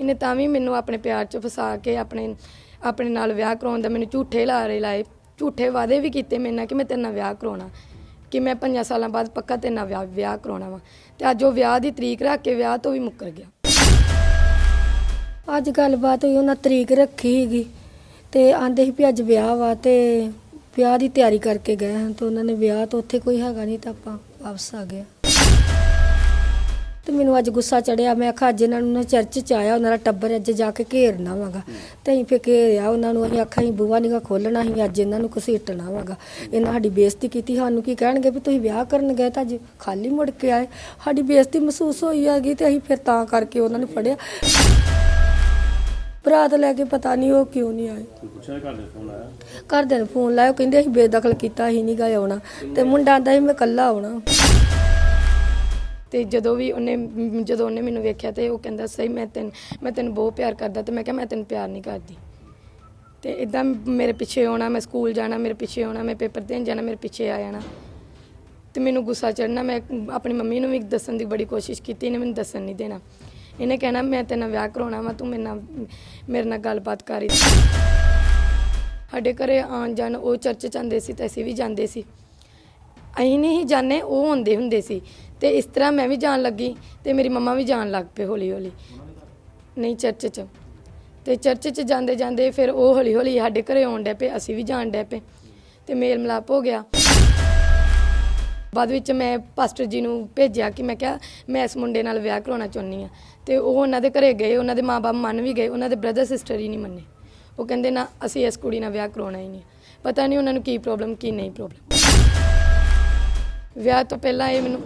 ਇਹਨੇ ਤਾਂ ਵੀ ਮੈਨੂੰ ਆਪਣੇ ਪਿਆਰ 'ਚ ਫਸਾ ਕੇ ਆਪਣੇ ਆਪਣੇ ਨਾਲ ਵਿਆਹ ਕਰਾਉਣ ਦਾ ਮੈਨੂੰ ਝੂਠੇ ਲਾਰੇ ਲਾਏ। ਝੂਠੇ ਵਾਅਦੇ ਵੀ ਕੀਤੇ ਮੇਰੇ ਨਾਲ ਕਿ ਮੈਂ ਤੇਰੇ ਨਾਲ ਵਿਆਹ ਕਰਾਉਣਾ। ਕਿ ਮੈਂ ਪੰਜਾਂ ਸਾਲਾਂ ਬਾਅਦ ਪੱਕਾ ਤੇਰੇ ਨਾਲ ਵਿਆਹ ਵਿਆਹ ਕਰਾਉਣਾ ਵਾ। ਤੇ ਅੱਜ ਉਹ ਵਿਆਹ ਦੀ ਤਰੀਕ ਰੱਖ ਕੇ ਵਿਆਹ ਤੋਂ ਵੀ ਮੁੱਕਰ ਗਿਆ। ਅੱਜ ਗੱਲਬਾਤ ਹੋਈ, ਉਹਨਾਂ ਤਰੀਕ ਰੱਖੀ ਸੀਗੀ। ਤੇ ਆਂਦੇ ਸੀ ਵੀ ਅੱਜ ਵਿਆਹ ਵਾ ਤੇ ਵਿਆਹ ਦੀ ਤਿਆਰੀ ਕਰਕੇ ਗਏ ਹਨ ਤੇ ਉਹਨਾਂ ਨੇ ਵਿਆਹ ਤੋਂ ਉੱਥੇ ਕੋਈ ਹੈਗਾ ਨਹੀਂ ਤਾਂ ਆਪਾਂ ਵਾਪਸ ਆ ਗਏ ਤੇ ਮੈਨੂੰ ਅੱਜ ਗੁੱਸਾ ਚੜਿਆ। ਮੈਂ ਆਖਿਆ ਅੱਜ ਇਹਨਾਂ ਨੂੰ ਨਾ ਚਰਚ ਚ ਆਇਆ ਉਹਨਾਂ ਦਾ ਟੱਬਰ ਅੱਜ ਜਾ ਕੇ ਘੇਰਨਾ ਵਾਗਾ ਤੇ ਅਸੀਂ ਫੇ ਘੇਰਿਆ ਉਹਨਾਂ ਨੂੰ ਅਸੀਂ ਆਖਿਆ ਅਸੀਂ ਬੂਆ ਨਹੀਂ ਖੋਲਣਾ ਸੀ ਅੱਜ ਇਹਨਾਂ ਨੂੰ ਘਸੀਟਣਾ ਵਾਗਾ ਇਹਨਾਂ ਸਾਡੀ ਬੇਇੱਜ਼ਤੀ ਕੀਤੀ। ਸਾਨੂੰ ਕੀ ਕਹਿਣਗੇ ਵੀ ਤੁਸੀਂ ਵਿਆਹ ਕਰਨ ਗਏ ਤਾਂ ਅੱਜ ਖਾਲੀ ਮੁੜ ਕੇ ਆਏ। ਸਾਡੀ ਬੇਇੱਜ਼ਤੀ ਮਹਿਸੂਸ ਹੋਈ ਹੈਗੀ ਤੇ ਅਸੀਂ ਫਿਰ ਤਾਂ ਕਰਕੇ ਉਹਨਾਂ ਨੂੰ ਫੜਿਆ। ਬਰਾਤ ਲੈ ਕੇ ਪਤਾ ਨਹੀਂ ਉਹ ਕਿਉਂ ਨਹੀਂ ਆਏ। ਪੁੱਛਿਆ ਘਰ ਦੇ ਫੋਨ ਆਇਆ ਘਰਦਿਆਂ ਨੂੰ ਫੋਨ ਲਾਇਆ ਉਹ ਕਹਿੰਦੇ ਅਸੀਂ ਬੇਦਖਲ ਕੀਤਾ ਹੀ ਨਹੀਂ ਗਏ ਆਉਣਾ। ਤੇ ਮੁੰਡਾ ਆਂਦਾ ਸੀ ਮੈਂ ਇਕੱਲਾ ਆਉਣਾ। ਤੇ ਜਦੋਂ ਵੀ ਉਹਨੇ ਜਦੋਂ ਉਹਨੇ ਮੈਨੂੰ ਵੇਖਿਆ ਤੇ ਉਹ ਕਹਿੰਦਾ, ਸਹੀ, ਮੈਂ ਤੈਨੂੰ ਮੈਂ ਤੈਨੂੰ ਬਹੁਤ ਪਿਆਰ ਕਰਦਾ। ਤੇ ਮੈਂ ਕਿਹਾ, ਮੈਂ ਤੈਨੂੰ ਪਿਆਰ ਨਹੀਂ ਕਰਦੀ। ਤੇ ਇਦਾਂ ਮੇਰੇ ਪਿੱਛੇ ਆਉਣਾ, ਮੈਂ ਸਕੂਲ ਜਾਣਾ, ਮੇਰੇ ਪਿੱਛੇ ਆਉਣਾ, ਮੈਂ ਪੇਪਰ ਦੇਣ ਜਾਣਾ, ਮੇਰੇ ਪਿੱਛੇ ਆ ਜਾਣਾ। ਤੇ ਮੈਨੂੰ ਗੁੱਸਾ ਚੜਨਾ ਮੈਂ ਆਪਣੀ ਮੰਮੀ ਨੂੰ ਵੀ ਦੱਸਣ ਦੀ ਬੜੀ ਕੋਸ਼ਿਸ਼ ਕੀਤੀ, ਇਹਨੇ ਮੈਨੂੰ ਦੱਸਣ ਨਹੀਂ ਦੇਣਾ। ਇਹਨੇ ਕਹਿਣਾ, ਮੈਂ ਤੇਰੇ ਨਾਲ ਵਿਆਹ ਕਰਾਉਣਾ ਵਾ, ਤੂੰ ਮੇਰੇ ਨਾਲ ਮੇਰੇ ਨਾਲ ਗੱਲਬਾਤ ਕਰੀ ਸਾਡੇ ਘਰੇ ਆਣ ਜਾਣ, ਉਹ ਚਰਚ ਜਾਂਦੇ ਸੀ ਤੇ ਅਸੀਂ ਵੀ ਜਾਂਦੇ ਸੀ। ਅਸੀਂ ਨਹੀਂ ਜਾਂਦੇ, ਉਹ ਹੁੰਦੇ ਹੁੰਦੇ ਸੀ। ਤੇ ਇਸ ਤਰ੍ਹਾਂ ਮੈਂ ਵੀ ਜਾਣ ਲੱਗੀ ਤੇ ਮੇਰੀ ਮੰਮਾ ਵੀ ਜਾਣ ਲੱਗ ਪਏ ਹੌਲੀ ਹੌਲੀ ਨਹੀਂ, ਚਰਚ 'ਚ। ਤੇ ਚਰਚ 'ਚ ਜਾਂਦੇ ਜਾਂਦੇ ਫਿਰ ਉਹ ਹੌਲੀ ਹੌਲੀ ਸਾਡੇ ਘਰੇ ਆਉਣ ਡੇ ਪਏ, ਅਸੀਂ ਵੀ ਜਾਣ ਡੈ ਪਏ ਤੇ ਮੇਲ ਮਿਲਾਪ ਹੋ ਗਿਆ। ਬਾਅਦ ਵਿੱਚ ਮੈਂ ਪਾਸਟਰ ਜੀ ਨੂੰ ਭੇਜਿਆ ਕਿ ਮੈਂ ਕਿਹਾ, ਮੈਂ ਇਸ ਮੁੰਡੇ ਨਾਲ ਵਿਆਹ ਕਰਾਉਣਾ ਚਾਹੁੰਦੀ ਆ ਤੇ ਉਹ ਉਹਨਾਂ ਦੇ ਘਰੇ ਗਏ, ਉਹਨਾਂ ਦੇ ਮਾਪੇ ਮੰਨ ਵੀ ਗਏ, ਉਹਨਾਂ ਦੇ ਬ੍ਰਦਰ ਸਿਸਟਰ ਹੀ ਨਹੀਂ ਮੰਨੇ। ਉਹ ਕਹਿੰਦੇ, ਨਾ, ਅਸੀਂ ਇਸ ਕੁੜੀ ਨਾਲ ਵਿਆਹ ਕਰਾਉਣਾ ਹੀ ਨਹੀਂ। ਪਤਾ ਨਹੀਂ ਉਹਨਾਂ ਨੂੰ ਕੀ ਪ੍ਰੋਬਲਮ ਕੀ ਨਹੀਂ ਪ੍ਰੋਬਲਮ ਵਿਆਹ ਤੋਂ ਪਹਿਲਾਂ ਇਹ ਮੈਨੂੰ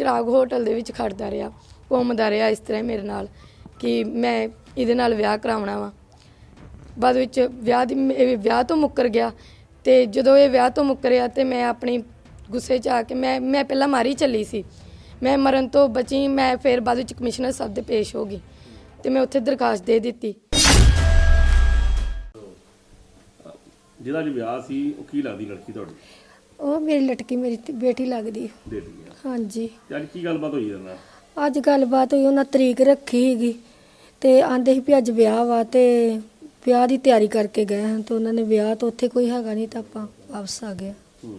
ਚਿਰਾਗ ਹੋਟਲ ਦੇ ਵਿੱਚ ਖੜਦਾ ਰਿਹਾ, ਘੁੰਮਦਾ ਰਿਹਾ ਇਸ ਤਰ੍ਹਾਂ ਮੇਰੇ ਨਾਲ ਕਿ ਮੈਂ ਇਹਦੇ ਨਾਲ ਵਿਆਹ ਕਰਾਉਣਾ ਵਾ। ਬਾਅਦ ਵਿੱਚ ਵਿਆਹ ਦੀ ਇਹ ਵਿਆਹ ਤੋਂ ਮੁੱਕਰ ਗਿਆ ਤੇ ਜਦੋਂ ਇਹ ਵਿਆਹ ਤੋਂ ਮੁੱਕਰਿਆ ਤੇ ਮੈਂ ਆਪਣੀ ਗੁੱਸੇ 'ਚ ਆ ਕੇ ਮੈਂ ਮੈਂ ਪਹਿਲਾਂ ਮਾਰੀ ਚੱਲੀ ਸੀ। ਮੈਂ ਮਰਨ ਤੋਂ ਬਚੀ, ਮੈਂ ਫਿਰ ਬਾਅਦ ਵਿੱਚ ਕਮਿਸ਼ਨਰ ਸਾਹਿਬ ਦੇ ਪੇਸ਼ ਹੋ ਗਈ ਤੇ ਮੈਂ ਉੱਥੇ ਦਰਖਾਸਤ ਦੇ ਦਿੱਤੀ। ਜਿਹਦਾ ਜੀ ਵਿਆਹ ਸੀ, ਉਹ ਕੀ ਲੱਗਦੀ ਲੜਕੀ ਤੁਹਾਡੀ? ਉਹ ਮੇਰੀ ਲਟਕੀ ਮੇਰੀ ਬੇਟੀ ਲੱਗਦੀ। ਦੇ ਹਾਂਜੀ। ਅੱਜ ਕੀ ਗੱਲਬਾਤ ਹੋਈ ਨਾਲ? ਅੱਜ ਗੱਲਬਾਤ ਹੋਈ ਉਹਨਾਂ ਤਰੀਕ ਰੱਖੀ ਸੀਗੀ। ਤੇ ਆਂਦੇ ਸੀ ਵੀ ਅੱਜ ਵਿਆਹ ਵਾ ਤੇ ਵਿਆਹ ਦੀ ਤਿਆਰੀ ਕਰਕੇ ਗਏ ਹਨ ਤੇ ਉਹਨਾਂ ਨੇ ਵਿਆਹ ਤੋਂ ਉੱਥੇ ਕੋਈ ਹੈਗਾ ਨਹੀਂ ਤਾਂ ਆਪਾਂ ਵਾਪਸ ਆ ਗਏ। ਹੂੰ।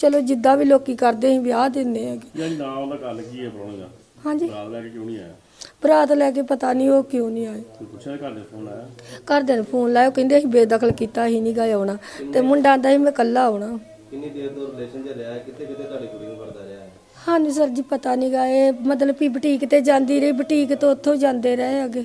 ਚਲੋ ਜਿੱਦਾਂ ਵੀ ਲੋਕੀ ਕਰਦੇ ਅਸੀਂ ਵਿਆਹ ਦਿੰਦੇ ਹੈਗੇ। ਯਾਨੀ ਨਾ ਉਹਦਾ ਗੱਲ ਕੀ ਹੈ ਪਰੋਣੇ ਦਾ ਹਾਂਜੀ। ਬਰਾਤ ਲੈ ਕੇ ਕਿਉਂ ਨਹੀਂ ਆਇਆ? ਬਰਾਤ ਲੈ ਕੇ ਪਤਾ ਨਹੀਂ ਉਹ ਕਿਉਂ ਨਹੀਂ ਆਏ। ਪੁੱਛਿਆ ਘਰ ਦੇ ਫੋਨ ਆਇਆ ਘਰਦਿਆਂ ਨੂੰ ਫੋਨ ਲਾਇਆ ਉਹ ਕਹਿੰਦੇ ਅਸੀਂ ਬੇਦਖਲ ਕੀਤਾ ਹੀ ਨਹੀਂ ਗਏ ਆਉਣਾ। ਤੇ ਮੁੰਡਾ ਆਂਦਾ ਸੀ ਮੈਂ ਇਕੱਲਾ ਆਉਣਾ। ਕਿੰਨੀ ਦੇਰ ਤੋਂ ਰਿਲੇਸ਼ਨ 'ਚ ਰਿਹਾ ਹੈ? ਕਿੱਥੇ ਕਿੱਥੇ ਤੁਹਾਡੀ ਕੁੜੀ ਨੂੰ ਕਰਦਾ ਰਿਹਾ ਹੈ? ਹਾਂਜੀ ਸਰ ਜੀ ਪਤਾ ਨਹੀਂ ਗਏ ਮਤਲਬ ਵੀ ਬੁਟੀਕ ਤੇ ਜਾਂਦੀ ਰਹੀ ਬੁਟੀਕ ਤੋਂ ਉੱਥੋਂ ਜਾਂਦੇ ਰਹੇ ਅੱਗੇ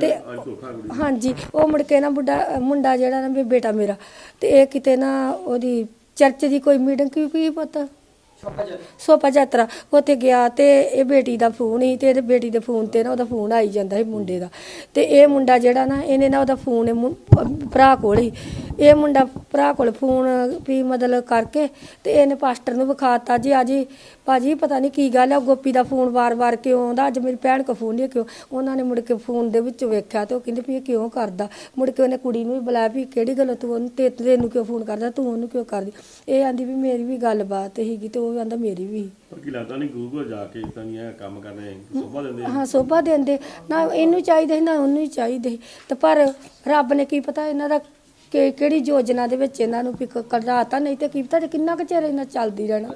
ਤੇ ਹਾਂਜੀ ਉਹ ਮੁੜ ਕੇ ਨਾ ਬੁੱਢਾ ਮੁੰਡਾ ਜਿਹੜਾ ਨਾ ਵੀ ਬੇਟਾ ਮੇਰਾ ਤੇ ਇਹ ਕਿਤੇ ਨਾ ਉਹਦੀ ਚਰਚ ਦੀ ਕੋਈ ਮੀਟਿੰਗ ਕੀ ਕੀ ਪਤਾ? ਸੋਪਾ ਯਾਤਰਾ। ਉੱਥੇ ਗਿਆ ਤੇ ਇਹ ਬੇਟੀ ਦਾ ਫੋਨ ਸੀ ਤੇ ਇਹਦੇ ਬੇਟੀ ਦੇ ਫੋਨ ਤੇ ਨਾ ਉਹਦਾ ਫੋਨ ਆਈ ਜਾਂਦਾ ਸੀ ਮੁੰਡੇ ਦਾ। ਤੇ ਇਹ ਮੁੰਡਾ ਜਿਹੜਾ ਨਾ ਇਹਨੇ ਨਾ ਉਹਦਾ ਫੋਨ ਭਰਾ ਕੋਲ ਹੀ ਇਹ ਮੁੰਡਾ ਭਰਾ ਕੋਲ ਫੋਨ ਵੀ ਮਤਲਬ ਕਰਕੇ ਤੇ ਇਹਨੇ ਪਾਸਟਰ ਨੂੰ ਵਿਖਾਤਾ ਜੀ ਆ ਜੀ ਭਾਜੀ ਪਤਾ ਨਹੀਂ ਕੀ ਗੱਲ ਉਹ ਗੋਪੀ ਦਾ ਫੋਨ ਵਾਰ-ਵਾਰ ਕਿਉਂ ਆਉਂਦਾ ਅੱਜ ਮੇਰੀ ਭੈਣ ਕੋ ਫੋਨ ਨਹੀਂ ਕਿਉਂ ਉਹਨਾਂ ਨੇ ਮੁੜ ਕੇ ਫੋਨ ਦੇ ਵਿੱਚ ਵੇਖਿਆ ਤੇ ਉਹ ਕਹਿੰਦੇ ਵੀ ਇਹ ਕਿਉਂ ਕਰਦਾ ਮੁੜ ਕੇ ਉਹਨੇ ਕੁੜੀ ਨੂੰ ਵੀ ਬੁਲਾਇਆ ਵੀ ਕਿਹੜੀ ਗੱਲ ਤੂੰ ਉਹਨੂੰ ਤੇ ਤੈਨੂੰ ਕਿਉਂ ਫੋਨ ਕਰਦਾ ਤੂੰ ਉਹਨੂੰ ਕਿਉਂ ਕਰਦੀ ਇਹ ਆਂਦੀ ਵੀ ਮੇਰੀ ਵੀ ਗੱਲਬਾਤ ਸੀਗੀ ਤੇ ਉਹ ਆਂਦਾ ਮੇਰੀ ਵੀ। ਪਰ ਕੀ ਲੱਗਦਾ ਨਹੀਂ ਗੂਗਲ ਜਾ ਕੇ ਇਦਾਂ ਦੀਆਂ ਕੰਮ ਕਰਨੇ ਸੋਭਾ ਦਿੰਦੇ ਆ। ਹਾਂ ਸੋਭਾ ਦਿੰਦੇ ਨਾ ਇਹਨੂੰ ਚਾਹੀਦੇ ਸੀ, ਨਾ ਉਹਨੂੰ ਹੀ ਚਾਹੀਦੇ ਸੀ। ਤੇ ਪਰ ਰੱਬ ਨੇ ਕੀ ਪਤਾ ਇਹਨਾਂ ਦਾ ਕਿ ਕਿਹੜੀ ਯੋਜਨਾ ਦੇ ਵਿੱਚ ਇਹਨਾਂ ਨੂੰ ਪਿਕ ਕ- ਕਢਾਤਾ ਨਹੀਂ ਤੇ ਕੀ ਪਤਾ ਕਿੰਨਾ ਕੁ ਚਿਰ ਇਹਨਾਂ ਚੱਲਦੀ ਰਹਿਣਾ?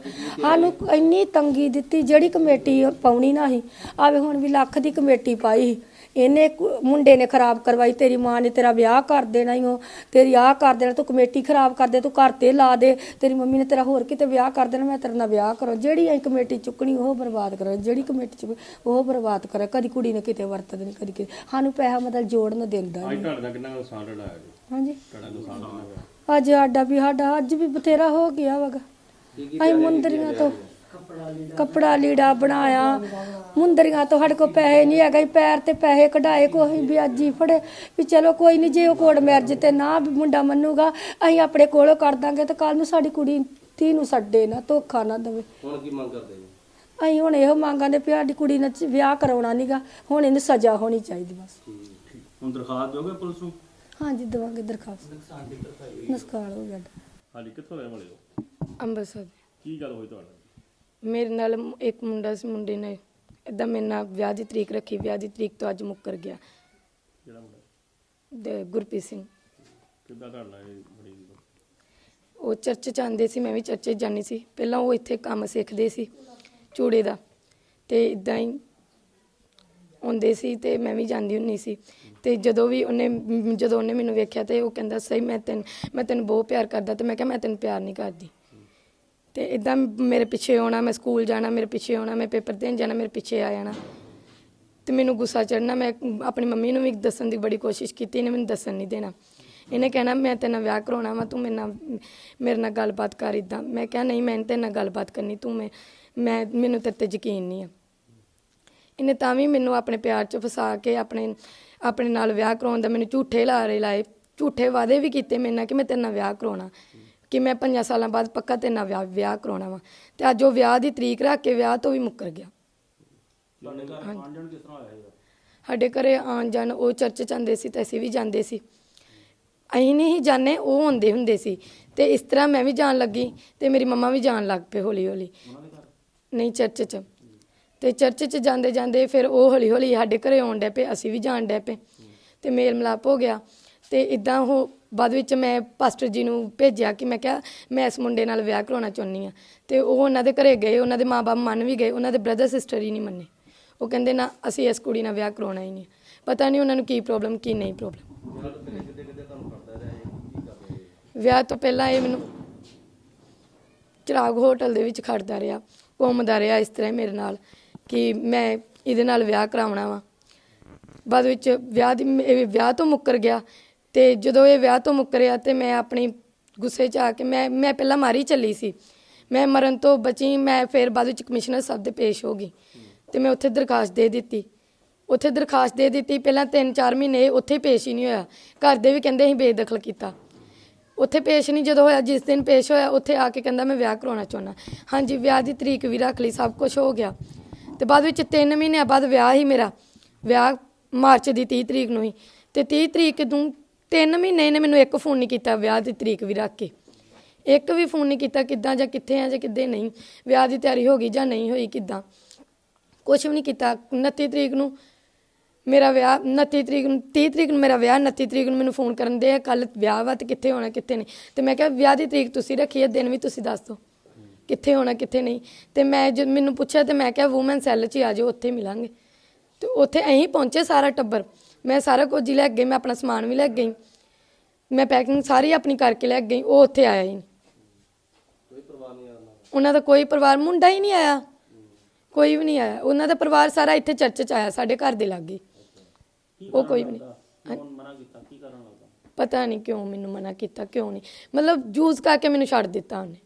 ਸਾਨੂੰ ਇੰਨੀ ਤੰਗੀ ਦਿੱਤੀ, ਜਿਹੜੀ ਕਮੇਟੀ ਪਾਉਣੀ ਨਾ ਸੀ। ਆਵੇ ਹੁਣ ਵੀ ਲੱਖ ਦੀ ਕਮੇਟੀ ਪਾਈ ਸੀ। ਇਹਨੇ ਕੁ- ਮੁੰਡੇ ਨੇ ਖਰਾਬ ਕਰਵਾਈ ਤੇਰੀ ਮਾਂ ਨੇ ਤੇਰਾ ਵਿਆਹ ਕਰ ਦੇਣਾ ਹੀ ਉਹ ਤੇਰੀ ਆਹ ਕਰ ਦੇਣਾ ਤੂੰ ਕਮੇਟੀ ਖਰਾਬ ਕਰ ਦੇ ਤੂੰ ਘਰ ਤੇ ਲਾ ਦੇ ਤੇਰੀ ਮੰਮੀ ਨੇ ਤੇਰਾ ਹੋਰ ਕਿਤੇ ਵਿਆਹ ਕਰ ਦੇਣਾ ਮੈਂ ਤੇਰੇ ਨਾਲ ਵਿਆਹ ਕਰਾਂ। ਜਿਹੜੀ ਅਸੀਂ ਕਮੇਟੀ ਚੁੱਕਣੀ ਉਹ ਬਰਬਾਦ ਕਰੋ। ਜਿਹੜੀ ਕਮੇਟੀ ਚੁੱਕ ਉਹ ਬਰਬਾਦ ਕਰੇ। ਕਦੀ ਕੁੜੀ ਨੇ ਕਿਤੇ ਵਰਤ ਦੇਣੀ ਕਦੀ ਕਿਤੇ। ਸਾਨੂੰ ਪੈਸਾ ਮਤਲਬ ਜੋੜਨ ਦਿੰਦਾ ਅੱਜ ਤੁਹਾਡੇ ਨਾਲ ਕਿੰਨਾ ਕੁ ਨੁਕਸਾਨ ਜੀ? ਹਾਂਜੀ। ਤੁਹਾਡਾ ਨੁਕਸਾਨ ਕਿੰਨਾ ਹੋਇਆ ਅੱਜ ਸਾਡਾ ਵੀ ਸਾਡਾ ਅੱਜ ਵੀ ਬਥੇਰਾ ਹੋ ਗਿਆ ਵਗਾ। ਅਸੀਂ ਮੁੰਦਰੀਆਂ ਤੋਂ ਕੱਪੜਾ ਲੀੜਾ ਬਣਾਇਆ। ਮੁੰਦਰੀਆਂ ਤੋਂ ਸਾਡੇ ਕੋਲ ਪੈਸੇ ਨਹੀਂ ਹੈਗੇ ਅਸੀਂ ਪੈਰ ਤੇ ਪੈਸੇ ਕਢਾਏ ਕੋਈ ਵੀ ਅੱਜ ਹੀ ਫੜੇ। ਵੀ ਚਲੋ ਕੋਈ ਨਹੀਂ ਜੇ ਉਹ ਕੋੜ ਮੈਰਜ ਤੇ ਨਾ ਵੀ ਮੁੰਡਾ ਮੰਨੂਗਾ ਅਸੀਂ ਆਪਣੇ ਕੋਲੋਂ ਕਰ ਦਾਂਗੇ ਤੇ ਕੱਲ ਨੂੰ ਸਾਡੀ ਕੁੜੀ ਧੀ ਨੂੰ ਛੱਡੇ ਨਾ ਧੋਖਾ ਨਾ ਦੇਵੇ। ਹੁਣ ਕੀ ਮੰਗ ਕਰਦੇ ਜੀ? ਅਸੀਂ ਹੁਣ ਇਹੋ ਮੰਗਾਂਦੇ ਵੀ ਸਾਡੀ ਕੁੜੀ ਨਾਲ ਵਿਆਹ ਕਰਾਉਣਾ ਨਹੀਂਗਾ ਹੁਣ ਇਹਨੂੰ ਸਜ਼ਾ ਹੋਣੀ ਚਾਹੀਦੀ ਬਸ। ਹੁਣ ਦਰਖਾਸਤ ਦਿਓਗੇ ਪੁਲਿਸ ਨੂੰ? ਹਾਂਜੀ ਦੇਵਾਂਗੇ ਦਰਖਾਸਤ। ਨਸਕਾਲ ਹੋ ਗਿਆ। ਹਾਂਜੀ ਕਿੱਥੋਂ ਰਹਿਣ ਵਾਲੇ ਹੋ? ਅੰਮ੍ਰਿਤਸਰ। ਕੀ ਗੱਲ ਹੋਈ ਤੁਹਾਡੇ ਮੇਰੇ ਨਾਲ ਮ- ਇੱਕ ਮੁੰਡਾ ਸੀ ਮੁੰਡੇ ਨੇ ਇਦਾਂ ਮੇਰੇ ਨਾਲ ਵਿਆਹ ਦੀ ਤਰੀਕ ਰੱਖੀ ਵਿਆਹ ਦੀ ਤਰੀਕ ਤੋਂ ਅੱਜ ਮੁੱਕਰ ਗਿਆ। ਜਿਹੜਾ ਮੁੰਡਾ? ਦੇ ਗੁਰਪ੍ਰੀਤ ਸਿੰਘ। ਕਿੱਦਾਂ ਨਾਲ ਇਹ ਬੜੀ ਉਹ ਚਰਚ ਚ ਆਉਂਦੇ ਸੀ ਮੈਂ ਵੀ ਚਰਚ 'ਚ ਜਾਂਦੀ ਸੀ। ਪਹਿਲਾਂ ਉਹ ਇੱਥੇ ਕੰਮ ਸਿੱਖਦੇ ਸੀ ਚੂੜੇ ਦਾ। ਤੇ ਇਦਾਂ ਹੀ ਆਉਂਦੇ ਸੀ ਤੇ ਮੈਂ ਵੀ ਜਾਂਦੀ ਹੁੰਨੀ ਸੀ। ਤੇ ਜਦੋਂ ਵੀ ਉਹਨੇ ਮ- ਜਦੋਂ ਉਹਨੇ ਮੈਨੂੰ ਵੇਖਿਆ ਤੇ ਉਹ ਕਹਿੰਦਾ ਸਹੀ ਮੈਂ ਤੈਨੂੰ ਮੈਂ ਤੈਨੂੰ ਬਹੁਤ ਪਿਆਰ ਕਰਦਾ। ਤੇ ਮੈਂ ਕਿਹਾ ਮੈਂ ਤੈਨੂੰ ਪਿਆਰ ਨਹੀਂ ਕਰਦੀ। ਤੇ ਇਦਾਂ ਮੇਰੇ ਪਿੱਛੇ ਆਉਣਾ, ਮੈਂ ਸਕੂਲ ਜਾਣਾ, ਮੇਰੇ ਪਿੱਛੇ ਆਉਣਾ, ਮੈਂ ਪੇਪਰ ਦੇਣ ਜਾਣਾ, ਮੇਰੇ ਪਿੱਛੇ ਆ ਜਾਣਾ। ਤੇ ਮੈਨੂੰ ਗੁੱਸਾ ਚੜਨਾ ਮੈਂ ਆਪਣੀ ਮੰਮੀ ਨੂੰ ਵੀ ਦੱਸਣ ਦੀ ਬੜੀ ਕੋਸ਼ਿਸ਼ ਕੀਤੀ, ਇਹਨੇ ਮੈਨੂੰ ਦੱਸਣ ਨਹੀਂ ਦੇਣਾ। ਇਹਨੇ ਕਹਿਣਾ, ਮੈਂ ਤੇਰੇ ਨਾਲ ਵਿਆਹ ਕਰਾਉਣਾ ਵਾ, ਤੂੰ ਮੇਰੇ ਨਾਲ ਮੇਰੇ ਨਾਲ ਗੱਲਬਾਤ ਕਰ ਇਦਾਂ ਮੈਂ ਕਿਹਾ, ਨਹੀਂ, ਮੈਂ ਤੇਰੇ ਨਾਲ ਗੱਲਬਾਤ ਕਰਨੀ, ਤੂੰ ਮੈਂ ਮੈਂ, ਮੈਨੂੰ ਤੇਰੇ ਤੇ ਯਕੀਨ ਨਹੀਂ ਆ। ਇਹਨੇ ਤਾਂ ਵੀ ਮੈਨੂੰ ਆਪਣੇ ਪਿਆਰ 'ਚ ਫਸਾ ਕੇ ਆਪਣੇ ਆਪਣੇ ਨਾਲ ਵਿਆਹ ਕਰਾਉਣ ਦਾ ਮੈਨੂੰ ਝੂਠੇ ਲਾਰੇ ਲਾਏ, ਝੂਠੇ ਵਾਅਦੇ ਵੀ ਕੀਤੇ ਮੇਰੇ ਨਾਲ ਕਿ ਮੈਂ ਤੇਰੇ ਨਾਲ ਵਿਆਹ ਕਰਾਉਣਾ। ਕਿ ਮੈਂ ਪੰਜਾਂ ਸਾਲਾਂ ਬਾਅਦ ਪੱਕਾ ਤੇਰੇ ਨਾਲ ਵਿਆਹ ਕਰਾਉਣਾ ਵਾ। ਤੇ ਅੱਜ ਉਹ ਵਿਆਹ ਦੀ ਤਰੀਕ ਰੱਖ ਕੇ ਵਿਆਹ ਤੋਂ ਵੀ ਮੁੱਕਰ ਗਿਆ। ਸਾਡੇ ਘਰੇ ਆਣ ਜਾਣ ਉਹ ਚਰਚ ਆਉਂਦੇ ਸੀ ਤੇ ਅਸੀਂ ਵੀ ਜਾਂਦੇ ਸੀ। ਅਸੀਂ ਨਹੀਂ ਜਾਣੇ ਉਹ ਹੁੰਦੇ ਹੁੰਦੇ ਸੀ। ਤੇ ਇਸ ਤਰ੍ਹਾਂ ਮੈਂ ਵੀ ਜਾਣ ਲੱਗੀ ਤੇ ਮੇਰੀ ਮੰਮਾ ਵੀ ਜਾਣ ਲੱਗ ਪਏ ਹੌਲੀ ਹੌਲੀ ਨਹੀਂ ਚਰਚ ਚ। ਤੇ ਚਰਚ ਚ ਜਾਂਦੇ ਜਾਂਦੇ ਫਿਰ ਉਹ ਹੌਲੀ ਹੌਲੀ ਸਾਡੇ ਘਰੇ ਆਉਣ ਡੈ ਪਏ ਅਸੀਂ ਵੀ ਜਾਣ ਡੈ ਪਏ। ਤੇ ਮੇਲ ਮਿਲਾਪ ਹੋ ਗਿਆ। ਤੇ ਇਦਾਂ ਉਹ ਬਾਅਦ ਵਿੱਚ ਮੈਂ ਪਾਸਟਰ ਜੀ ਨੂੰ ਭੇਜਿਆ ਕਿ ਮੈਂ ਕਿਹਾ, ਮੈਂ ਇਸ ਮੁੰਡੇ ਨਾਲ ਵਿਆਹ ਕਰਾਉਣਾ ਚਾਹੁੰਦੀ ਆ ਤੇ ਉਹ ਉਹਨਾਂ ਦੇ ਘਰੇ ਗਏ, ਉਹਨਾਂ ਦੇ ਮਾਪੇ ਮੰਨ ਵੀ ਗਏ, ਉਹਨਾਂ ਦੇ ਬ੍ਰਦਰ ਸਿਸਟਰ ਹੀ ਨਹੀਂ ਮੰਨੇ। ਉਹ ਕਹਿੰਦੇ, ਨਾ, ਅਸੀਂ ਇਸ ਕੁੜੀ ਨਾਲ ਵਿਆਹ ਕਰਾਉਣਾ ਹੀ ਨਹੀਂ। ਪਤਾ ਨਹੀਂ ਉਹਨਾਂ ਨੂੰ ਕੀ ਪ੍ਰੋਬਲਮ ਕੀ ਨਹੀਂ ਪ੍ਰੋਬਲਮ ਵਿਆਹ ਤੋਂ ਪਹਿਲਾਂ ਇਹ ਮੈਨੂੰ ਚਿਰਾਗ ਹੋਟਲ ਦੇ ਵਿੱਚ ਖੜਦਾ ਰਿਹਾ, ਘੁੰਮਦਾ ਰਿਹਾ ਇਸ ਤਰ੍ਹਾਂ ਮੇਰੇ ਨਾਲ ਕਿ ਮੈਂ ਇਹਦੇ ਨਾਲ ਵਿਆਹ ਕਰਾਉਣਾ ਵਾ। ਬਾਅਦ ਵਿੱਚ ਵਿਆਹ ਦੀ, ਇਹ ਵਿਆਹ ਤੋਂ ਮੁੱਕਰ ਗਿਆ। ਤੇ ਜਦੋਂ ਇਹ ਵਿਆਹ ਤੋਂ ਮੁੱਕਰਿਆ ਤੇ ਮੈਂ ਆਪਣੀ ਗੁੱਸੇ 'ਚ ਆ ਕੇ ਮੈਂ ਮੈਂ ਪਹਿਲਾਂ ਮਾਰੀ ਚੱਲੀ ਸੀ। ਮੈਂ ਮਰਨ ਤੋਂ ਬਚੀ, ਮੈਂ ਫਿਰ ਬਾਅਦ ਵਿੱਚ ਕਮਿਸ਼ਨਰ ਸਾਹਿਬ ਦੇ ਪੇਸ਼ ਹੋ ਗਈ ਤੇ ਮੈਂ ਉੱਥੇ ਦਰਖਾਸਤ ਦੇ ਦਿੱਤੀ। ਉੱਥੇ ਦਰਖਾਸਤ ਦੇ ਦਿੱਤੀ, ਪਹਿਲਾਂ 3-4 ਮਹੀਨੇ ਉੱਥੇ ਹੀ ਪੇਸ਼ ਹੀ ਨਹੀਂ ਹੋਇਆ। ਘਰ ਦੇ ਵੀ ਕਹਿੰਦੇ ਅਸੀਂ ਬੇਦਖਲ ਕੀਤਾ। ਉੱਥੇ ਪੇਸ਼ ਨਹੀਂ ਜਦੋਂ ਹੋਇਆ, ਜਿਸ ਦਿਨ ਪੇਸ਼ ਹੋਇਆ, ਉੱਥੇ ਆ ਕੇ ਕਹਿੰਦਾ ਮੈਂ ਵਿਆਹ ਕਰਾਉਣਾ ਚਾਹੁੰਦਾ। ਹਾਂਜੀ, ਵਿਆਹ ਦੀ ਤਰੀਕ ਵੀ ਰੱਖ ਲਈ, ਸਭ ਕੁਝ ਹੋ ਗਿਆ। ਤੇ ਬਾਅਦ ਵਿੱਚ 3 ਮਹੀਨਿਆਂ ਬਾਅਦ ਵਿਆਹ ਹੀ ਮੇਰਾ। ਵਿਆਹ ਮਾਰਚ ਦੀ 30 ਤਰੀਕ ਨੂੰ ਹੀ। ਤੇ 30 ਤਰੀਕ ਨੂੰ ਤਿੰਨ ਮਹੀਨੇ ਇਹਨੇ ਮੈਨੂੰ ਇੱਕ ਫੋਨ ਨਹੀਂ ਕੀਤਾ ਵਿਆਹ ਦੀ ਤਰੀਕ ਵੀ ਰੱਖ ਕੇ। ਇੱਕ ਵੀ ਫੋਨ ਨਹੀਂ ਕੀਤਾ ਕਿੱਦਾਂ ਜਾਂ ਕਿੱਥੇ ਆ ਜਾਂ ਕਿੱਦੇ ਨਹੀਂ। ਵਿਆਹ ਦੀ ਤਿਆਰੀ ਹੋ ਗਈ ਜਾਂ ਨਹੀਂ ਹੋਈ ਕਿੱਦਾਂ। ਕੁਝ ਵੀ ਨਹੀਂ ਕੀਤਾ। 29 ਤਰੀਕ ਨੂੰ ਮੇਰਾ ਵਿਆਹ 29 ਤਰੀਕ ਨੂੰ 30 ਤਰੀਕ ਨੂੰ ਮੇਰਾ ਵਿਆਹ 29 ਤਰੀਕ ਨੂੰ ਮੈਨੂੰ ਫੋਨ ਕਰਨ ਦੇ ਕੱਲ ਵਿਆਹ ਵਾ ਤੇ ਕਿੱਥੇ ਹੋਣਾ, ਕਿੱਥੇ ਨਹੀਂ। ਤੇ ਮੈਂ ਕਿਹਾ ਵਿਆਹ ਦੀ ਤਰੀਕ ਤੁਸੀਂ ਰੱਖੀ ਹੈ ਦਿਨ ਵੀ ਤੁਸੀਂ ਦੱਸ ਦਿਓ। ਕਿੱਥੇ ਹੋਣਾ, ਕਿੱਥੇ ਨਹੀਂ। ਤੇ ਮੈਂ ਜਦ ਮੈਨੂੰ ਪੁੱਛਿਆ ਤੇ ਮੈਂ ਕਿਹਾ ਔਮਨ ਸੈੱਲ 'ਚ ਹੀ ਆ ਜਾਓ, ਉੱਥੇ ਮਿਲਾਂਗੇ। ਤੇ ਉੱਥੇ ਅਸੀਂ ਪਹੁੰਚੇ ਸਾਰਾ ਟੱਬਰ। ਮੈਂ ਸਾਰਾ ਕੁਝ ਹੀ ਲੈ ਗਈ ਮੈਂ ਆਪਣਾ ਸਮਾਨ ਵੀ ਲੈ ਗਈ। ਮੈਂ ਪੈਕਿੰਗ ਸਾਰੀ ਆਪਣੀ ਕਰਕੇ ਲੈ ਗਈ ਉਹ ਉੱਥੇ ਆਇਆ ਹੀ ਨਹੀਂ। ਕੋਈ ਉਹਨਾਂ ਦਾ ਕੋਈ ਪਰਿਵਾਰ ਮੁੰਡਾ ਹੀ ਨਹੀਂ ਆਇਆ। ਕੋਈ ਵੀ ਨਹੀਂ ਆਇਆ। ਉਹਨਾਂ ਦਾ ਪਰਿਵਾਰ ਸਾਰਾ ਇੱਥੇ ਚਰਚ 'ਚ ਆਇਆ ਸਾਡੇ ਘਰ ਦੇ ਲਾਗੇ। ਉਹ ਕੋਈ ਵੀ ਨਹੀਂ। ਮਨਾ ਕੀਤਾ? ਕੀ ਕਰਨ ਲੱਗਾ ਪਤਾ ਨਹੀਂ ਕਿਉਂ ਮੈਨੂੰ ਮਨਾ ਕੀਤਾ ਕਿਉਂ ਨਹੀਂ। ਮਤਲਬ ਜੂਸ ਕਰਕੇ ਮੈਨੂੰ ਛੱਡ ਦਿੱਤਾ ਉਹਨੇ।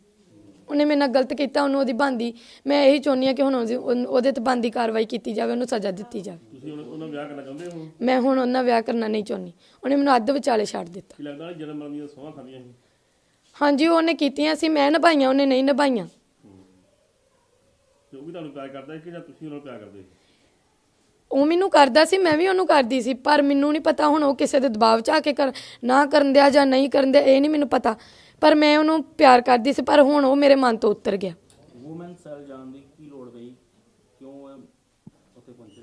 ਉਹਨੇ ਮੇਰੇ ਨਾਲ ਗਲਤ ਕੀਤਾ ਉਹਨੂੰ ਉਹਦੀ ਬੰਦੀ ਮੈਂ ਇਹੀ ਚਾਹੁੰਦੀ ਹਾਂ ਕਿ ਹੁਣ ਉਹਦੀ- ਉਹਨ- ਉਹਦੇ ਤੇ ਬੰਦੀ ਕਾਰਵਾਈ ਕੀਤੀ ਜਾਵੇ ਉਹਨੂੰ ਸਜ਼ਾ ਦਿੱਤੀ ਜਾਵੇ। ਤੁਸੀਂ ਹੁਣ ਉਹਨਾਂ ਵਿਆਹ ਕਰਨਾ ਚਾਹੁੰਦੇ ਹੋ? ਮੈਂ ਹੁਣ ਉਹਨਾਂ ਵਿਆਹ ਕਰਨਾ ਨਹੀਂ ਚਾਹੁੰਦੀ। ਉਹਨੇ ਮੈਨੂੰ ਅੱਧ ਵਿਚਾਲੇ ਛੱਡ ਦਿੱਤਾ। ਕੀ ਲੱਗਦਾ ਜਨਮ ਮਰਨ ਦੀਆਂ ਸੋਹਾਂ ਖਾਂਦੀਆਂ ਸੀ? ਹਾਂਜੀ ਉਹਨੇ ਕੀਤੀਆਂ ਸੀ ਮੈਂ ਨਿਭਾਈਆਂ ਉਹਨੇ ਨਹੀਂ ਨਿਭਾਈਆਂ। ਤੇ ਉਹ ਵੀ ਤੁਹਾਨੂੰ ਪਿਆਰ ਕਰਦਾ ਸੀ ਕਿ ਜਾਂ ਤੁਸੀਂ ਉਹਨਾਂ ਨੂੰ ਪਿਆਰ ਕਰਦੇ ਸੀ? ਉਹ ਮੈਨੂੰ ਕਰਦਾ ਸੀ ਮੈਂ ਵੀ ਉਹਨੂੰ ਕਰਦੀ ਸੀ ਪਰ ਮੈਨੂੰ ਨਹੀਂ ਪਤਾ ਹੁਣ ਉਹ ਕਿਸੇ ਦੇ ਦਬਾਅ 'ਚ ਆ ਕੇ ਕਰ ਨਾ ਕਰਨ ਦਿਆ ਜਾਂ ਨਹੀਂ ਕਰਨ ਦਿਆ ਇਹ ਨਹੀਂ ਮੈਨੂੰ ਪਤਾ। ਪਰ ਮੈਂ ਉਹਨੂੰ ਪਿਆਰ ਕਰਦੀ ਸੀ ਪਰ ਹੁਣ ਉਹ ਮੇਰੇ ਮਨ ਤੋਂ ਉਤਰ ਗਿਆ। ਵੂਮਨ ਸੈੱਲ ਜਾਣ ਦੀ ਕੀ ਲੋੜ ਪਈ? ਕਿਉਂ ਇਹ ਉੱਥੇ ਪਹੁੰਚੇ?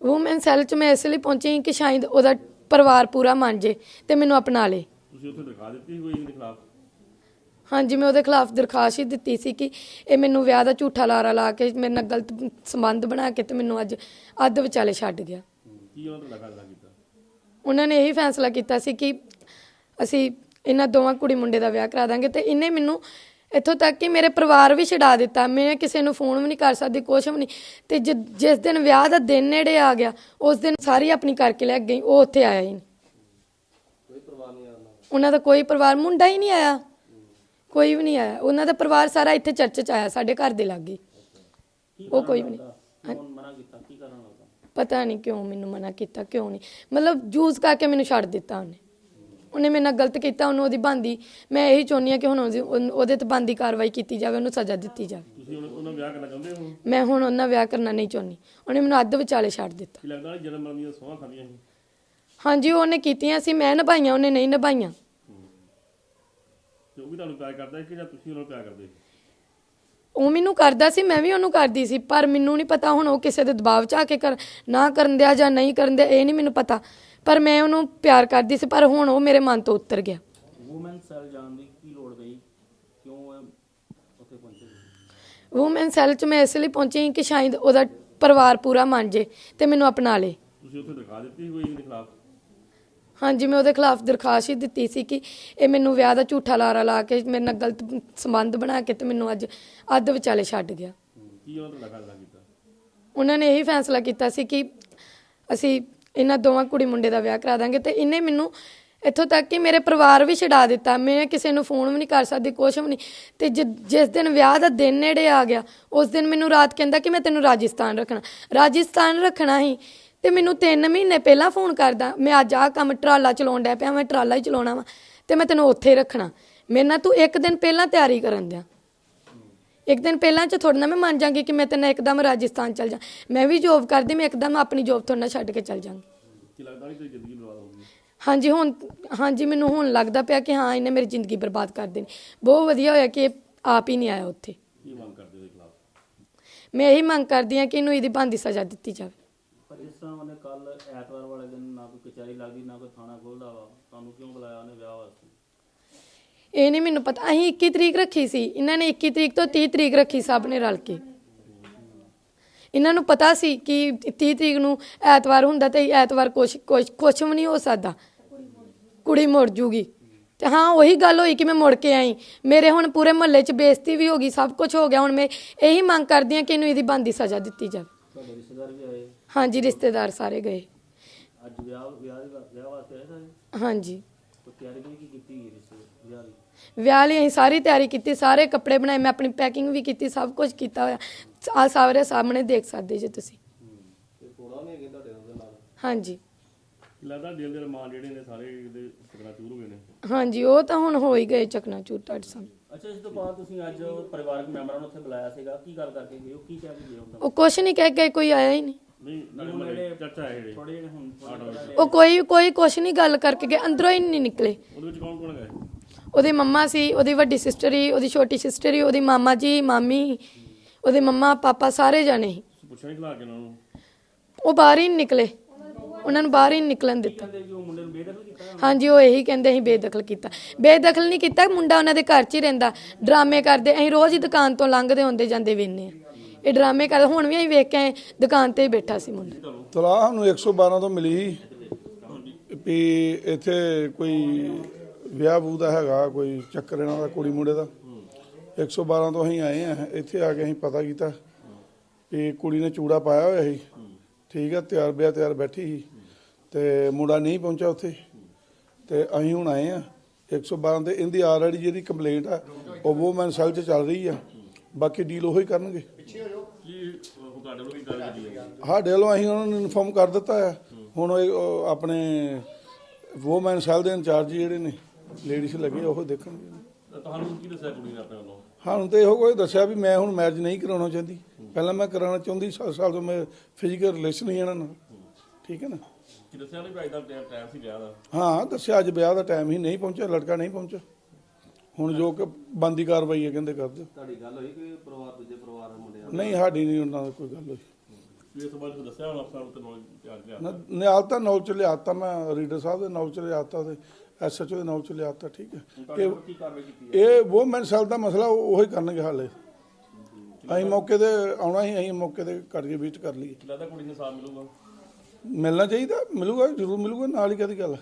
ਵੂਮਨ ਸੈੱਲ 'ਚ ਮੈਂ ਇਸ ਲਈ ਪਹੁੰਚੀ ਕਿ ਸ਼ਾਇਦ ਉਹਦਾ ਪਰਿਵਾਰ ਪੂਰਾ ਮੰਨ ਜੇ ਤੇ ਮੈਨੂੰ ਅਪਣਾ ਲੇ। ਤੁਸੀਂ ਉੱਥੇ ਦਿਖਾ ਦਿੱਤੀ ਕੋਈ ਇਹਦੇ ਖਿਲਾਫ ਹਾਂਜੀ ਮੈਂ ਉਹਦੇ ਖਿਲਾਫ ਦਰਖਾਸਤ ਹੀ ਦਿੱਤੀ ਸੀ ਕਿ ਇਹ ਮੈਨੂੰ ਵਿਆਹ ਦਾ ਝੂਠਾ ਲਾਰਾ ਲਾ ਕੇ ਮੇਰੇ ਨਾਲ ਗਲਤ ਸੰਬੰਧ ਬਣਾ ਕੇ ਤੇ ਮੈਨੂੰ ਅੱਜ ਅੱਧ ਵਿਚਾਲੇ ਛੱਡ ਗਿਆ। ਕੀ ਉਹਨਾਂ ਤੁਹਾਡਾ ਫੈਸਲਾ ਕੀਤਾ? ਉਹਨਾਂ ਨੇ ਇਹੀ ਫੈਸਲਾ ਕੀਤਾ ਸੀ ਕਿ ਅਸੀਂ ਇਹਨਾਂ ਦੋਵਾਂ ਕੁੜੀ ਮੁੰਡੇ ਦਾ ਵਿਆਹ ਕਰਾ ਦਾਂਗੇ ਤੇ ਇਹਨੇ ਮੈਨੂੰ ਇੱਥੋਂ ਤੱਕ ਕਿ ਮੇਰੇ ਪਰਿਵਾਰ ਵੀ ਛਡਾ ਦਿੱਤਾ। ਮੈਂ ਕਿਸੇ ਨੂੰ ਫੋਨ ਵੀ ਨਹੀਂ ਕਰ ਸਕਦੀ ਕੁਛ ਵੀ ਨਹੀਂ। ਤੇ ਜਿਸ ਦਿਨ ਵਿਆਹ ਦਾ ਦਿਨ ਨੇੜੇ ਆ ਗਿਆ ਉਸ ਦਿਨ ਸਾਰੀ ਆਪਣੀ ਕਰਕੇ ਲੈ ਗਈ ਉਹ ਉੱਥੇ ਆਇਆ ਹੀ ਨਹੀਂ। ਕੋਈ ਉਹਨਾਂ ਦਾ ਕੋਈ ਪਰਿਵਾਰ ਮੁੰਡਾ ਹੀ ਨਹੀਂ ਆਇਆ। ਕੋਈ ਵੀ ਨਹੀਂ ਆਇਆ। ਉਹਨਾਂ ਦਾ ਪਰਿਵਾਰ ਸਾਰਾ ਇੱਥੇ ਚਰਚ ਚ ਆਇਆ ਸਾਡੇ ਘਰ ਦੇ ਲਾਗੇ। ਉਹ ਕੋਈ ਵੀ ਨਹੀਂ। ਲੱਗਦਾ? ਕਿਉਂ ਮਨਾ ਕੀਤਾ? ਕੀ ਕਾਰਨ ਲੱਗਦਾ ਪਤਾ ਨਹੀਂ ਕਿਉਂ ਮੈਨੂੰ ਮਨਾ ਕੀਤਾ ਕਿਉਂ ਨਹੀਂ। ਮਤਲਬ ਜੂਸ ਕਰਕੇ ਮੈਨੂੰ ਛੱਡ ਦਿੱਤਾ ਉਹਨੇ। ਉਹਨੇ ਮੇਰੇ ਨਾਲ ਗਲਤ ਕੀਤਾ ਉਹਨੂੰ ਉਹਦੀ ਬੰਦੀ ਮੈਂ ਇਹੀ ਚਾਹੁੰਦੀ ਹਾਂ ਕਿ ਹੁਣ ਉਹਦੀ- ਉਹਨ- ਉਹਦੇ ਤੇ ਬੰਦੀ ਕਾਰਵਾਈ ਕੀਤੀ ਜਾਵੇ ਉਹਨੂੰ ਸਜ਼ਾ ਦਿੱਤੀ ਜਾਵੇ। ਤੁਸੀਂ ਉਹਨਾਂ ਉਹਨਾਂ ਵਿਆਹ ਕਰਨਾ ਚਾਹੁੰਦੇ ਹੋ? ਮੈਂ ਹੁਣ ਉਹਨਾਂ ਵਿਆਹ ਕਰਨਾ ਨਹੀਂ ਚਾਹੁੰਦੀ। ਉਹਨੇ ਮੈਨੂੰ ਅੱਧ ਵਿਚਾਲੇ ਛੱਡ ਦਿੱਤਾ। ਕੀ ਲੱਗਦਾ ਜਨਮ ਮਰਨ ਦੀਆਂ ਸੋਹਾਂ ਖਾਂਦੀਆਂ ਸੀ? ਹਾਂਜੀ ਉਹਨੇ ਕੀਤੀਆਂ ਸੀ ਮੈਂ ਨਿਭਾਈਆਂ ਉਹਨੇ ਨਹੀਂ ਨਿਭਾਈਆਂ। ਤੇ ਉਹ ਵੀ ਤੁਹਾਨੂੰ ਪਿਆਰ ਕਰਦਾ ਸੀ ਕਿ ਜਾਂ ਤੁਸੀਂ ਉਹਨਾਂ ਪਿਆਰ ਕਰਦੇ ਸੀ? ਉਹ ਮੈਨੂੰ ਕਰਦਾ ਸੀ ਮੈਂ ਵੀ ਉਹਨੂੰ ਕਰਦੀ ਸੀ ਪਰ ਮੈਨੂੰ ਨਹੀਂ ਪਤਾ ਹੁਣ ਉਹ ਕਿਸੇ ਦੇ ਦਬਾਅ 'ਚ ਆ ਕੇ ਕਰ ਨਾ ਕਰਨ ਦਿਆ ਜਾਂ ਨਹੀਂ ਕਰਨ ਦਿਆ ਇਹ ਨਹੀਂ ਮੈਨੂੰ ਪਤਾ। ਪਰ ਮੈਂ ਉਹਨੂੰ ਪਿਆਰ ਕਰਦੀ ਸੀ ਪਰ ਹੁਣ ਉਹ ਮੇਰੇ ਮਨ ਤੋਂ ਉਤਰ ਗਿਆ। ਵੂਮਨ ਸੈਲ ਜਾਣ ਦੀ ਕੀ ਲੋੜ ਪਈ? ਕਿਉਂ ਉੱਥੇ ਪਹੁੰਚੇ ਵੂਮਨ ਸੈੱਲ 'ਚ ਮੈਂ ਇਸ ਲਈ ਪਹੁੰਚੀ ਕਿ ਸ਼ਾਇਦ ਉਹਦਾ ਪਰਿਵਾਰ ਪੂਰਾ ਮੰਨ ਜੇ ਤੇ ਮੈਨੂੰ ਅਪਣਾ ਲੇ। ਤੁਸੀਂ ਉੱਥੇ ਦਿਖਾ ਦਿੱਤੀ ਕੋਈ ਇਹਦੇ ਖਿਲਾਫ? ਹਾਂਜੀ ਮੈਂ ਉਹਦੇ ਖਿਲਾਫ ਦਰਖਾਸਤ ਹੀ ਦਿੱਤੀ ਸੀ ਕਿ ਇਹ ਮੈਨੂੰ ਵਿਆਹ ਦਾ ਝੂਠਾ ਲਾਰਾ ਲਾ ਕੇ ਮੇਰੇ ਨਾਲ ਗਲਤ ਸੰਬੰਧ ਬਣਾ ਕੇ ਤੇ ਮੈਨੂੰ ਅੱਜ ਅੱਧ ਵਿਚਾਲੇ ਛੱਡ ਗਿਆ। ਕੀ ਉਹਨਾਂ ਤੁਹਾਡਾ ਫੈਸਲਾ ਕੀਤਾ? ਉਹਨਾਂ ਨੇ ਇਹੀ ਫੈਸਲਾ ਕੀਤਾ ਸੀ ਕਿ ਅਸੀਂ ਇਹਨਾਂ ਦੋਵਾਂ ਕੁੜੀ ਮੁੰਡੇ ਦਾ ਵਿਆਹ ਕਰਾ ਦਾਂਗੇ ਤੇ ਇਹਨੇ ਮੈਨੂੰ ਇੱਥੋਂ ਤੱਕ ਕਿ ਮੇਰੇ ਪਰਿਵਾਰ ਵੀ ਛਡਾ ਦਿੱਤਾ। ਮੈਂ ਕਿਸੇ ਨੂੰ ਫੋਨ ਵੀ ਨਹੀਂ ਕਰ ਸਕਦੀ ਕੁਛ ਵੀ ਨਹੀਂ। ਤੇ ਜਿ- ਜਿਸ ਦਿਨ ਵਿਆਹ ਦਾ ਦਿਨ ਨੇੜੇ ਆ ਗਿਆ ਉਸ ਦਿਨ ਮੈਨੂੰ ਰਾਤ ਕਹਿੰਦਾ ਕਿ ਮੈਂ ਤੈਨੂੰ ਰਾਜਸਥਾਨ ਰੱਖਣਾ। ਰਾਜਸਥਾਨ ਰੱਖਣਾ ਹੀ ਤੇ ਮੈਨੂੰ 3 ਮਹੀਨੇ ਪਹਿਲਾਂ ਫੋਨ ਕਰਦਾ ਮੈਂ ਅੱਜ ਆਹ ਕੰਮ ਟਰਾਲਾ ਚਲਾਉਣ ਡਿਆ ਪਿਆ ਮੈਂ ਟਰਾਲਾ ਹੀ ਚਲਾਉਣਾ ਵਾ ਤੇ ਮੈਂ ਤੈਨੂੰ ਉੱਥੇ ਰੱਖਣਾ। ਮੇਰੇ ਨਾਲ ਤੂੰ ਇੱਕ ਦਿਨ ਪਹਿਲਾਂ ਤਿਆਰੀ ਕਰਨ ਦਿਆਂ। ਇੱਕ ਦਿਨ ਪਹਿਲਾਂ ਚ ਥੋੜਾ ਨਾ ਮੈਂ ਮੰਨ ਜਾਂਗੀ ਕਿ ਮੈਂ ਤੈਨੂੰ ਇੱਕਦਮ ਰਾਜਸਥਾਨ ਚਲ ਜਾ। ਮੈਂ ਵੀ ਜੋਬ ਕਰਦੀ ਮੈਂ ਇੱਕਦਮ ਆਪਣੀ ਜੋਬ ਥੋੜਾ ਛੱਡ ਕੇ ਚਲ ਜਾਂਗੀ। ਕੀ ਲੱਗਦਾ ਨਹੀਂ ਤੇਰੀ ਜ਼ਿੰਦਗੀ ਬਰਬਾਦ ਹੋ ਗਈ ਹਾਂਜੀ ਹੁਣ ਹਾਂਜੀ ਮੈਨੂੰ ਹੁਣ ਲੱਗਦਾ ਪਿਆ ਕਿ ਹਾਂ ਇਹਨੇ ਮੇਰੀ ਜ਼ਿੰਦਗੀ ਬਰਬਾਦ ਕਰ ਦੇਣੀ। ਬਹੁਤ ਵਧੀਆ ਹੋਇਆ ਕਿ ਇਹ ਆਪ ਹੀ ਨਹੀਂ ਆਇਆ ਉੱਥੇ। ਕੀ ਮੰਗ ਕਰਦੇ ਉਹਦੇ ਖਿਲਾਫ? ਮੈਂ ਇਹੀ ਮੰਗ ਕਰਦੀ ਹਾਂ ਕਿ ਇਹਨੂੰ ਇਹਦੀ ਬੰਦੀ ਸਜ਼ਾ ਦਿੱਤੀ ਜਾਵੇ। ਪਰ ਇਸ ਤਰ੍ਹਾਂ ਉਹਨੇ ਕੱਲ ਐਤਵਾਰ ਵਾਲੇ ਦਿਨ ਨਾ ਕੋਈ ਕਚਹਿਰੀ ਲੱਗਦੀ, ਨਾ ਕੋਈ ਥਾਣਾ ਖੋਲਦਾ ਵਾ। ਤੁਹਾਨੂੰ ਕਿਉਂ ਬੁਲਾਇਆ ਉਹਨੇ ਵਿਆਹ ਵਾਸਤੇ? ਇਹ ਨਹੀਂ ਮੈਨੂੰ ਪਤਾ। ਅਸੀਂ 21 ਤਰੀਕ ਰੱਖੀ ਸੀ। ਇਹਨਾਂ ਨੇ 21 ਤਰੀਕ ਤੋਂ 30 ਤਰੀਕ ਰੱਖੀ ਸਭ ਨੇ ਰਲ ਕੇ। ਇਹਨਾਂ ਨੂੰ ਪਤਾ ਸੀ ਕਿ 30 ਤਰੀਕ ਨੂੰ ਐਤਵਾਰ ਹੁੰਦਾ ਤੇ ਐਤਵਾਰ ਕੁਛ ਕੁਛ ਕੁਛ ਵੀ ਨਹੀਂ ਹੋ ਸਕਦਾ। ਕੁੜੀ ਮੁੜ ਜੂਗੀ। ਤੇ ਹਾਂ, ਉਹੀ ਗੱਲ ਹੋਈ ਕਿ ਮੈਂ ਮੁੜ ਕੇ ਆਈ। ਮੇਰੇ ਹੁਣ ਪੂਰੇ ਮਹੱਲੇ 'ਚ ਬੇਇੱਜ਼ਤੀ ਵੀ ਹੋ ਗਈ, ਸਭ ਕੁਝ ਹੋ ਗਿਆ। ਹੁਣ ਮੈਂ ਇਹੀ ਮੰਗ ਕਰਦੀ ਹਾਂ ਕਿ ਇਹਨੂੰ ਇਹਦੀ ਬੰਦੀ ਸਜ਼ਾ ਦਿੱਤੀ ਜਾਵੇ। ਤੁਹਾਡੇ ਰਿਸ਼ਤੇਦਾਰ ਵੀ ਆਏ? ਹਾਂਜੀ ਰਿਸ਼ਤੇਦਾਰ ਸਾਰੇ ਗਏ। ਅੱਜ ਵਿਆਹ ਵਿਆਹ ਦੇ ਵਿਆਹ ਵਾਸਤੇ ਆਏ ਸਾਰੇ? ਹਾਂਜੀ। ਕੋਈ ਤਿਆਰੀ ਵੀ ਕੀ ਕੀਤੀ ਗਈ ਰਿਸ਼ਤੇ ਵਿਆਹ ਦੀ? ਵਿਆਹ ਲਈ ਅਸੀਂ ਸਾਰੀ ਤਿਆਰੀ ਕੀਤੀ ਸਾਰੇ ਕੱਪੜੇ ਬਣਾਏ ਮੈਂ ਆਪਣੀ ਪੈਕਿੰਗ ਵੀ ਕੀਤੀ ਸਭ ਕੁਝ ਕੀਤਾ ਹੋਇਆ। ਆ ਸਾਰੇ ਸਾਹਮਣੇ ਦੇਖ ਸਕਦੇ ਜੇ ਤੁਸੀਂ। ਤੇ ਕੋੜਾ ਨਹੀਂ ਹੈਗੇ ਤੁਹਾਡੇ ਉਹਦੇ ਨਾਲ? ਹਾਂਜੀ। ਲੱਗਦਾ ਦਿਲ ਦੇ ਰਮਾਨ ਜਿਹੜੇ ਨੇ ਸਾਰੇ ਇਹਦੇ ਸਕਣਾ ਚੂਰ ਹੋ ਗਏ ਨੇ? ਹਾਂਜੀ ਉਹ ਤਾਂ ਹੁਣ ਹੋ ਹੀ ਗਏ ਚਕਨਾਚੂਰ ਤੁਹਾਡੇ ਸਾਹਮਣੇ। ਅੱਛਾ ਇਸ ਤੋਂ ਬਾਅਦ ਤੁਸੀਂ ਅੱਜ ਪਰਿਵਾਰਕ ਮੈਂਬਰਾਂ ਨੂੰ ਉੱਥੇ ਬੁਲਾਇਆ ਸੀਗਾ। ਕੀ ਗੱਲ ਕਰਕੇ ਗਏ ਹੋ? ਕੀ ਕਹਿ ਕੇ ਗਏ ਹੋ ਉਹ ਕੁਛ ਨਹੀਂ ਕਹਿ ਗਏ ਕੋਈ ਆਇਆ ਹੀ ਨਹੀਂ ਨਹੀਂ ਤੁਹਾਡੇ ਮਹੱਲੇ ਚਰਚਾ ਹੈ ਜਿਹੜੇ ਥੋੜੇ ਜਿਹੇ ਹੁਣ ਥੋੜ੍ਹੇ ਜਿਹੇ ਉਹ ਕੋਈ ਕੋਈ ਕੁਛ ਨਹੀਂ ਗੱਲ ਕਰਕੇ ਗਏ। ਅੰਦਰੋਂ ਹੀ ਨਹੀਂ ਨਿਕਲੇ। ਉਹਦੇ ਵਿੱਚ ਕੌਣ ਕੌਣ ਗਏ ਉਹਦੀ ਮੰਮਾ ਸੀ ਉਹਦੀ ਵੱਡੀ ਸਿਸਟਰ ਹੀ ਉਹਦੀ ਛੋਟੀ ਸਿਸਟਰ ਹੀ ਉਹਦੀ ਮਾਮਾ ਜੀ ਮਾਮੀ ਉਹਦੇ ਮੰਮਾ ਪਾਪਾ ਸਾਰੇ ਜਾਣੇ ਸੀ। ਤੁਸੀਂ ਪੁੱਛਿਆ ਨਹੀਂ ਖਲਾ ਕੇ ਉਹਨਾਂ ਨੂੰ? ਉਹ ਬਾਹਰ ਹੀ ਨਹੀਂ ਨਿਕਲੇ। ਉਹਨਾਂ ਨੂੰ ਬਾਹਰ ਹੀ ਨਹੀਂ ਨਿਕਲਣ ਦਿੱਤਾ। ਨੂੰ ਹਾਂਜੀ ਉਹ ਇਹੀ ਕਹਿੰਦੇ ਅਸੀਂ ਬੇਦਖਲ ਕੀਤਾ। ਬੇਦਖਲ ਨਹੀਂ ਕੀਤਾ ਮੁੰਡਾ ਉਹਨਾਂ ਦੇ ਘਰ 'ਚ ਹੀ ਰਹਿੰਦਾ। ਡਰਾਮੇ ਕਰਦੇ ਅਸੀਂ ਰੋਜ਼ ਹੀ ਦੁਕਾਨ ਤੋਂ ਲੰਘਦੇ ਹੁੰਦੇ ਜਾਂਦੇ ਵੇਨੇ ਆ ਇਹ ਡਰਾਮੇ ਕਰਦੇ ਹੁਣ ਵੀ ਅਸੀਂ ਵੇਖ ਕੇ ਆਏ, ਦੁਕਾਨ ਤੇ ਹੀ ਬੈਠਾ ਸੀ ਮੁੰਡਾ। ਤਲਾਹ ਸਾਨੂੰ 112 ਤੋਂ ਮਿਲੀ। ਵੀ ਇੱਥੇ ਕੋਈ ਵਿਆਹ ਬੂ ਦਾ ਹੈਗਾ ਕੋਈ ਚੱਕਰ ਇਹਨਾਂ ਦਾ ਕੁੜੀ ਮੁੰਡੇ ਦਾ। 112 ਤੋਂ ਅਸੀਂ ਆਏ ਆ ਇੱਥੇ ਆ ਕੇ ਅਸੀਂ ਪਤਾ ਕੀਤਾ ਵੀ ਕੁੜੀ ਨੇ ਚੂੜਾ ਪਾਇਆ ਹੋਇਆ ਸੀ। ਠੀਕ ਹੈ ਤਿਆਰ ਬਿਆ ਤਿਆਰ ਬੈਠੀ ਸੀ। ਤੇ ਮੁੰਡਾ ਨਹੀਂ ਪਹੁੰਚਿਆ ਉੱਥੇ। ਤੇ ਅਸੀਂ ਹੁਣ ਆਏ ਆ 112 ਤੇ ਇਹਦੀ ਆਲਰੇਡੀ ਜਿਹੜੀ ਕੰਪਲੇਂਟ ਆ ਉਹ ਵੂਮਨ ਸੈੱਲ 'ਚ ਚੱਲ ਰਹੀ ਆ। ਬਾਕੀ ਡੀਲ ਉਹੀ ਕਰਨਗੇ। ਕੀ ਉਹ ਤੁਹਾਡੇ ਵੱਲੋਂ ਕੀ ਗੱਲ ਕੀਤੀ ਹੈ? ਸਾਡੇ ਵੱਲੋਂ ਅਸੀਂ ਉਹਨਾਂ ਨੂੰ ਇਨਫੋਰਮ ਕਰ ਦਿੱਤਾ ਹੈ ਹੁਣ ਉਹ ਉਹ ਆਪਣੇ ਵੂਮਨ ਸੈੱਲ ਦੇ ਇੰਚਾਰਜ ਜਿਹੜੇ ਨੇ ਲੇਡੀਜ਼ ਲੱਗੇ ਉਹ ਦੇਖਣਗੇ। ਤੁਹਾਨੂੰ ਕੀ ਦੱਸਿਆ ਕੁੜੀ ਨੇ ਆਪਣੇ ਵੱਲੋਂ? ਸਾਨੂੰ ਤੇ ਇਹੋ ਕੋਈ ਦੱਸਿਆ ਵੀ ਮੈਂ ਹੁਣ ਮੈਰਿਜ ਨਹੀਂ ਕਰਾਉਣਾ ਚਾਹੁੰਦੀ। ਪਹਿਲਾਂ ਮੈਂ ਕਰਾਉਣਾ ਚਾਹੁੰਦੀ 7 ਸਾਲ ਤੋਂ ਮੈਂ ਫਿਜ਼ੀਕਲ ਰਿਲੇਸ਼ਨ ਹੀ ਇਹਨਾਂ ਨਾਲ। ਠੀਕ ਹੈ ਨਾ? ਕੀ ਦੱਸਿਆ ਨਹੀਂ ਭਾਈ ਦਾ ਟਾਈਮ ਸੀ ਵਿਆਹ ਦਾ? ਹਾਂ ਦੱਸਿਆ ਅੱਜ ਵਿਆਹ ਦਾ ਟਾਈਮ ਹੀ ਨਹੀਂ ਪਹੁੰਚਿਆ ਲੜਕਾ ਨਹੀਂ ਪਹੁੰਚਿਆ। ਹੁਣ ਜੋ ਕਿ ਬੰਦੀ ਕਾਰਵਾਈ ਹੈ ਕਹਿੰਦੇ ਕਰ ਦਿਓ ਤੁਹਾਡੀ ਗੱਲ ਹੋਈ ਕਿ ਪਰਿਵਾਰ ਦੂਜੇ ਪਰਿਵਾਰ ਦੇ ਮੁੰਡਿਆਂ ਨਾਲ? ਨਹੀਂ ਸਾਡੀ ਨਹੀਂ ਉਹਨਾਂ ਨਾਲ ਕੋਈ ਗੱਲ ਹੋਈ। ਕੀ ਇਸ ਤੋਂ ਬਾਅਦ ਦੱਸਿਆ ਹੁਣ ਅਫਸਰ ਤੇ ਨੌਲੇਜ ਤਿਆਰ ਲਿਆ ਨ- ਨਿਆਲਤਾ ਨੌਲ ਚ ਲਿਆਤਾ ਮੈਂ ਰੀਡਰ ਸਾਹਿਬ ਦੇ ਨੌਲ ਚ ਲਿਆਤਾ ਤੇ ਐਸਐਚਓ ਦੇ ਨੌਲ ਚ ਲਿਆਤਾ ਠੀਕ ਹੈ। ਇਹ ਕੀ ਕਾਰਵਾਈ ਕੀਤੀ ਹੈ ਇਹ ਵੂਮਨ ਸੈੱਲ ਦਾ ਮਸਲਾ ਉਹ ਉਹੀ ਕਰਨਗੇ ਹਾਲੇ। ਅਸੀਂ ਮੌਕੇ ਤੇ ਆਉਣਾ ਹੀ ਅਸੀਂ ਮੌਕੇ ਤੇ ਕਰਕੇ ਵਿਜ਼ਿਟ ਕਰ ਲਈਏ। ਲੱਗਦਾ ਕੁੜੀ ਨੂੰ ਸਾਥ ਮਿਲੂਗਾ। ਮਿਲਣਾ ਚਾਹੀਦਾ ਮਿਲੂਗਾ ਜ਼ਰੂਰ ਮਿਲੂਗਾ ਨਾਲ ਹੀ ਕਦੀ ਗੱਲ।